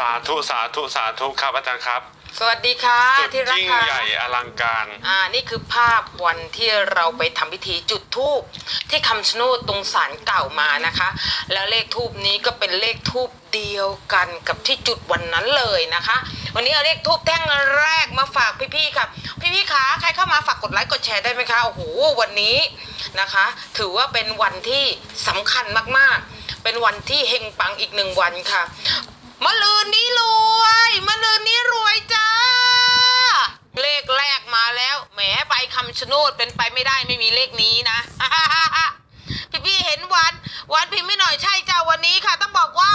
สาธุสาธุสาธุครับอาจารย์ครับสวัสดีค่ะสุดที่รักยิ่งค่ะ ใหญ่อลังการ อ่า นี่คือภาพวันที่เราไปทำพิธีจุดธูปที่คำชะโนดตรงศาลเก่ามานะคะ แล้วเลขทูปนี้ก็เป็นเลขทูปเดียวกันกับที่จุดวันนั้นเลยนะคะ วันนี้เอาเลขทูปแท่งแรกมาฝากพี่ๆค่ะ พี่ๆคะใครเข้ามาฝากกดไลค์กดแชร์ได้ไหมคะโอ้โหวันนี้นะคะ ถือว่าเป็นวันที่สำคัญมากๆ เป็นวันที่เฮงปังอีกหนึ่งวันค่ะ มะลืนนี้รวยมะลืนนี้รวยจ้า เลขแรกมาแล้ว แหมไปคำชะโนดเป็นไปไม่ได้ไม่มีเลขนี้นะ พี่พี่เห็นวันวันพิมพ์ไม่หน่อยใช่จ้าวันนี้ค่ะ ต้องบอกว่า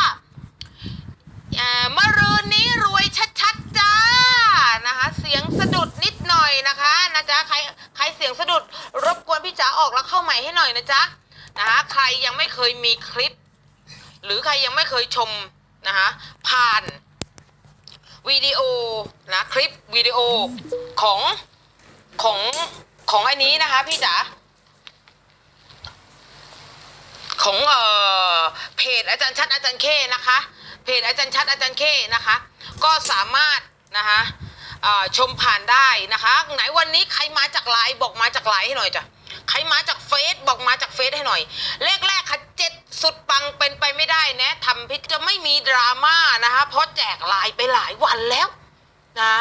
เมะรืนนี้รวยชัดๆจ้านะคะ เสียงสะดุดนิดหน่อยนะคะนะจ๊ะใครใครเสียงสะดุดรบกวนพี่จ๋าออกแล้วเข้าใหม่ให้หน่อยนะจ๊ะนะคะใครยังไม่เคยมีคลิป หรือใครยังไม่เคยชม นะคะผ่านวิดีโอนะคลิปวิดีโอของของของไอ้นี้นะคะพี่จ๋าของเอ่อเพจอาจารย์ชัดอาจารย์เคนะคะ เพจอาจารย์ชัดอาจารย์เคนะคะ ก็สามารถนะคะชมผ่านได้นะคะ ไหนวันนี้ใครมาจากไลน์บอกมาจากไลน์ให้หน่อยจ้ะใครมาจากเฟซบอกมาจากเฟซให้หน่อยเลขแรกค่ะเจ็ด สุดปังเป็นไปไม่ได้นะทำพิจะไม่มีดราม่านะคะ เพราะแจกลน์ไปหลายวันแล้วนะ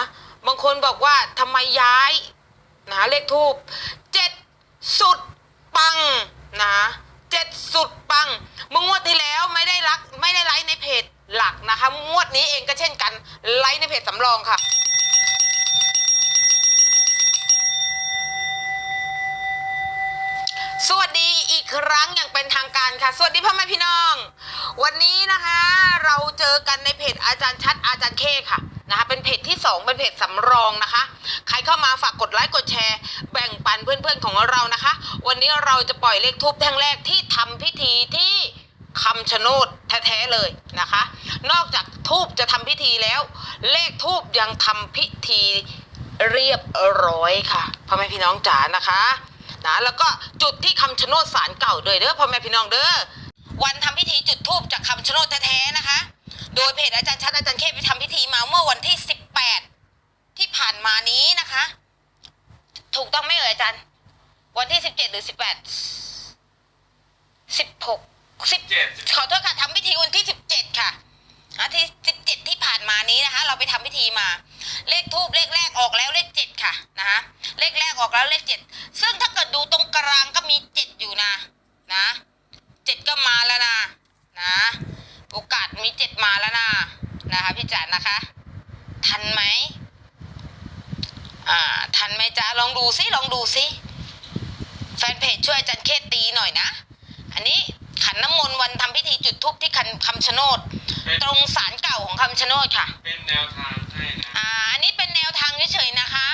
บางคนบอกว่าทำไมย้ายนะเลขทูบเจ็ดสุดปังนะเจ็ดสุดปังเมื่องวดที่แล้วไม่ได้รักไม่ได้ไลฟ์ในเพจหลักนะคะ งวดนี้เองก็เช่นกันไลฟ์ในเพจสำรองค่ะสวัสดี ครั้งอย่างเป็นทางการค่ะ สวัสดีพ่อแม่พี่น้อง วันนี้นะคะ เราเจอกันในเพจอาจารย์ชัดอาจารย์เคค่ะนะคะเป็นเพจที่ 2 เป็นเพจสำรองนะคะ ใครเข้ามาฝากกดไลค์กดแชร์ แบ่งปันเพื่อนๆของเรานะคะ วันนี้เราจะปล่อยเลขทูบแท่งแรกที่ทำพิธีที่คำชะโนดแท้ๆเลยนะคะ นอกจากทูบจะทำพิธีแล้ว เลขทูบยังทำพิธีเรียบร้อยค่ะพ่อแม่พี่น้องจ๋านะคะ นะ แล้วก็จุดที่คำชะโนดสารเก่าด้วยเด้อพ่อแม่พี่น้องเด้อวันทำพิธีจุดธูปจากคำชะโนดแท้ๆนะคะ โดยเพจอาจารย์ชัดอาจารย์เคไปทำพิธีมาเมื่อวันที่ 18 ที่ผ่านมานี้นะคะ ถูกต้องไหมเอ่ยอาจารย์ วันที่ 17 หรือ 18 16 10ขอโทษค่ะทำพิธีวันที่ 17 ค่ะนะที่ 17 ที่ผ่านมานี้นะคะ เราไปทำพิธีมา เลขทูบเลขแรกออกแล้วเลข7ค่ะนะคะเลขแรกออกแล้วเลข7ซึ่งถ้าเกิดดูตรงกลางก็มี7อยู่นะนะ7ก็มาแล้วนะนะโอกาสมี7มาแล้วนะนะคะพี่จ๋านะคะ ทันไหมอ่าทันไหมจ๊ะลองดูซิลองดูซิแฟนเพจช่วยจันเคตีหน่อยนะ อันนี้ ขันน้ำมนต์วันทำพิธีจุดธูปที่คันคำชะโนด ตรงศาลเก่าของคำชะโนดค่ะ เป็นแนวทางให้นะอ่าอันนี้เป็นแนวทางเฉยๆนะคะ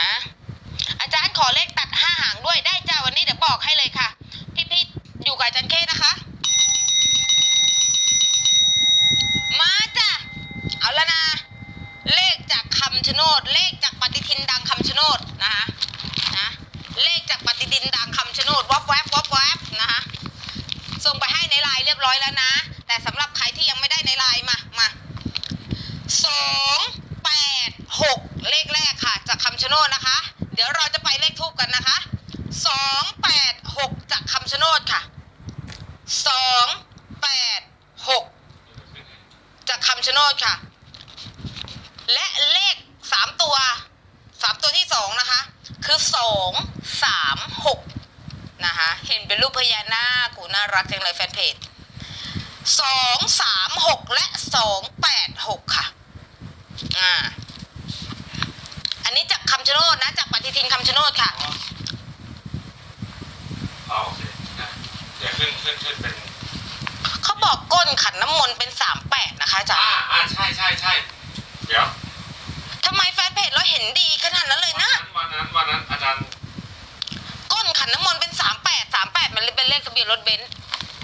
นะ อาจารย์ขอเลขตัดห้าหางด้วยได้จ้าวันนี้เดี๋ยวบอกให้เลยค่ะ พี่ๆอยู่กับอาจารย์เคนะคะ มาจ้ะ เอาละนะ เลขจากคำชะโนด เลขจากปฏิทินดังคำชะโนดนะคะนะ เลขจากปฏิทินดังคำชะโนดวับแวบวับแวบนะคะ ส่งไปให้ในไลน์เรียบร้อยแล้วนะ แต่สำหรับใครที่ยังไม่ได้ในไลน์มา มา สองแปดหกเลขแรกค่ะ จากคำชะ โนดนะคะ เดี๋ยวเราจะไปเลขทูบกันนะคะสองแปดหกจากคำชะโนดค่ะสองแปดหกจากคำชะโนดค่ะ และเลขสามตัวสามตัวที่สองนะคะ คือสองสามหกนะคะ เห็นเป็นรูปพญานาคกูน่ารักจังเลยแฟนเพจสองสามหกและสองแปดหกค่ะ อ่า อันนี้จากคำชะโนดนะ จากปฏิทินคำชะโนดค่ะ อ๋อโอเคนะเดี๋ยวขึ้นขึ้นขึ้นเป็น เขาบอกก้นขันน้ำมนต์เป็นสามแปดนะคะอาจารอ่าย์อ่าใช่ใช่ใช่เดี๋ยวทำไมแฟนเพจเราเห็นดีขนาดนั้นเลยนะ วันนั้นวันนั้นอาจารย์ก้นขันน้ำมนต์เป็นสามแปดสามแปดมันเลยเป็นเลขทะเบียนรถเบนซ์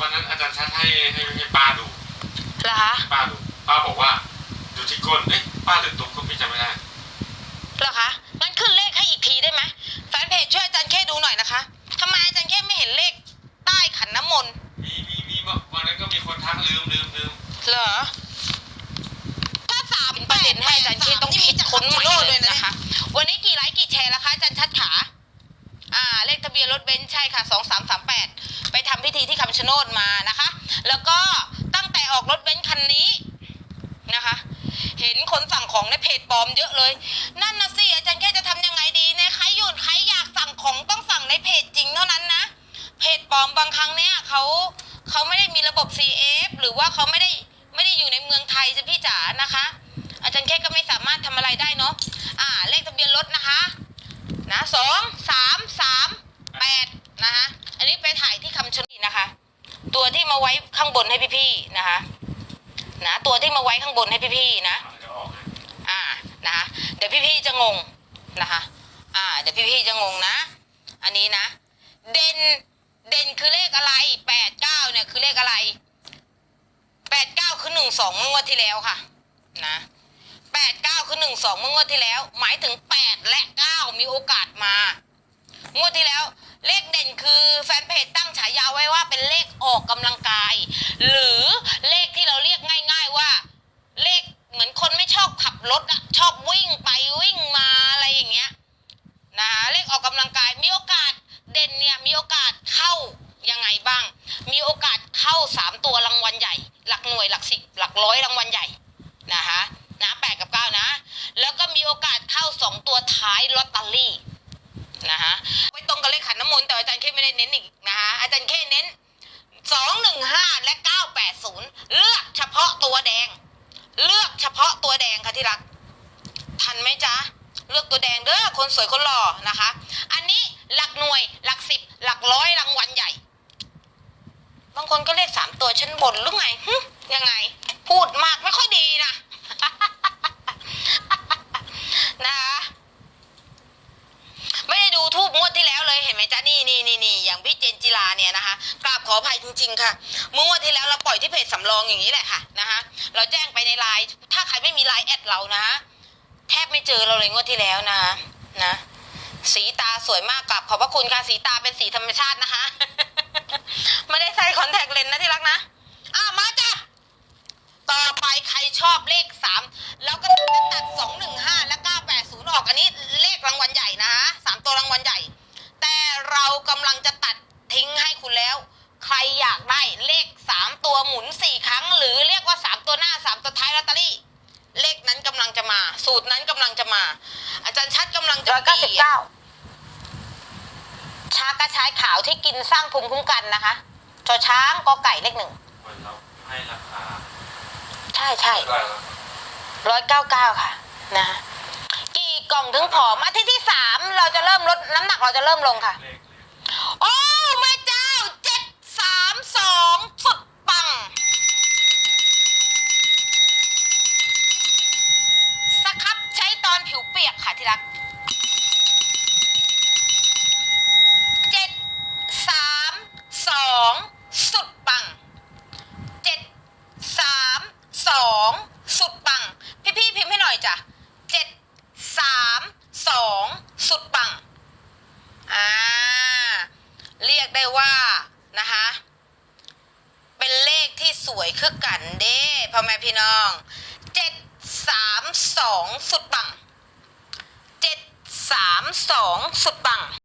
วันนั้นอาจารย์ชัดให้ให้ให้ป้าดูเหรอคะ ป้าดูป้าบอกว่าดูที่ก้นเอ๊ะป้าหรือตุ๊กก็ไม่จำไม่ได้เหรอคะ งั้นขึ้นเลขให้อีกทีได้ไหมแฟนเพจช่วยอาจารย์เข้ดูหน่อยนะคะทำไมอาจารย์เข้ไม่เห็นเลขใต้ขันน้ำมนต์มีมีมีวันนั้นก็มีคนทักลืมลืมลืมเหรอถ้าสามเป็นประเด็นให้อาจารย์เข้ต้องคิดค้นมาเลยนะคะ วันนี้กี่ไลค์กี่แชร์แล้วคะอาจารย์ชัดขาอ่าเลขทะเบียนรถเบนซ์ใช่ค่ะสองสามสามแปดไปทำพิธีที่คำชะโนดมานะคะ แล้วก็ตั้งแต่ออกรถเบนซ์คันนี้นะคะ เห็นคนสั่งของในเพจปลอมเยอะเลย นั่นนะสิอาจารย์แค่จะทำยังไงดีนี่ยใครหยุดใครอยากสั่งของต้องสั่งในเพจจริงเท่านั้นนะเพจปลอมบางครั้งเนี่ยเขาเขาไม่ได้มีระบบ CF หรือว่าเขาไม่ได้ไม่ได้อยู่ในเมืองไทยจะพี่จ๋านะคะ อาจารย์แค่ก็ไม่สามารถทำอะไรได้เนาะอ่าเลขทะเบียนรถนะคะ นะสองสามสามแปดนะคะอันนี้ไปถ่ายที่คำชะนดนะคะ ตัวที่มาไว้ข้างบนให้พี่ๆนะคะ นะตัวที่มาไว้ข้างบนให้พี่ๆนะอ่านะคะเดี๋ยวพี่ๆจะงงนะคะอ่าเดี๋ยวพี่ๆจะงงนะ อันนี้นะ เด่นเด่นคือเลขอะไรแปดเก้าเนี่ยคือเลขอะไรแปดเก้าคือหนึ่งสองเมื่องวดที่แล้วค่ะนะแปดเก้าคือหนึ่งสองเมื่องวดที่แล้ว หมายถึงแปดและเก้ามีโอกาสมางวดที่แล้ว เลขเด่นคือแฟนเพจตั้งฉายาไว้ว่าเป็นเลขออกกำลังกาย หรือเลขที่เราเรียกง่าย ๆว่า เลขเหมือนคนไม่ชอบขับรถอะชอบวิ่งไปวิ่งมาอะไรอย่างเงี้ยนะเลขออกกำลังกายมีโอกาสเด่นเนี่ยมีโอกาสเข้ายังไงบ้าง มีโอกาสเข้าสามตัวรางวัลใหญ่ หลักหน่วยหลักสิบหลักร้อยรางวัลใหญ่นะคะนะแปดกับเก้านะ แล้วก็มีโอกาสเข้าสองตัวท้ายลอตเตอรี่นะคะ แตรงกับเลแต่อาจารย์เคไม่ได้เน้นอีกนะคะอาจารย์เคเน้นสองหนึ่งห้าและเก้าแปดศูนย์เลือกเฉพาะตัวแดง เลือกเฉพาะตัวแดงค่ะที่รัก ทันไหมจ๊ะ เลือกตัวแดงเด้อคนสวยคนหล่อนะคะ อันนี้หลักหน่วยหลักสิบหลักร้อยรางวัลใหญ่ บางคนก็เลขสามตัวฉันบ่นหรือไงหึยังไง พูดมากไม่ค่อยดีนะ นะคะ ไม่ได้ดูทูบงวดที่แล้วเลยเห็นไหมจ๊ะนี่นี่นี่นี่อย่างพี่เจนจิลาเนี่ยนะคะกราบข ออภัยจริง ๆ ค่ะ เมื่อวันที่แล้วเราปล่อยที่เพจสำรองอย่างนี้แหละค่ะนะคะเราแจ้งไปในไลน์ถ้าใครไม่มีไลน์แอดเรานะ แทบไม่เจอเราเลยงวดที่แล้วนะนะ สีตาสวยมากกับขอบพระคุณค่ะสีตาเป็นสีธรรมชาตินะคะ ไม่ได้ใส่คอนแทคเลนส์นะที่รักนะ ตัวหน้าสามตัวท้ายลอตเตอรี่ เลขนั้นกำลังจะมา สูตรนั้นกำลังจะมา อาจารย์ชัดกำลังจะร้อยเก้าสิบเก้าชากระชายขาวที่กินสร้างภูมิคุ้มกันนะคะชอช้างกอไก่เลขหนึ่งเหมือนเราให้ราคาใช่ใช่เท่าไหร่แล้วร้อยเก้าเก้าค่ะนะกี่กล่องถึงผอมอาทิตย์ที่สามเราจะเริ่มลดน้ำหนักเราจะเริ่มลงค่ะ เลขเลข โอ้แม่เจ้าเจ็ดสามสองสุดปัง สครับใช้ตอนผิวเปียกค่ะที่รักเจ็ดสามสองสุดปังเจ็ดสามสองสุดปัง พี่พี่พิมพ์ให้หน่อยจ้ะเจ็ดสามสองสุดปังอ่าเรียกได้ว่านะคะเป็นเลขที่สวยคือกันเด้พ่อแม่พี่น้องเจ็ดสามสองสุดปัง สามสองสุดปัง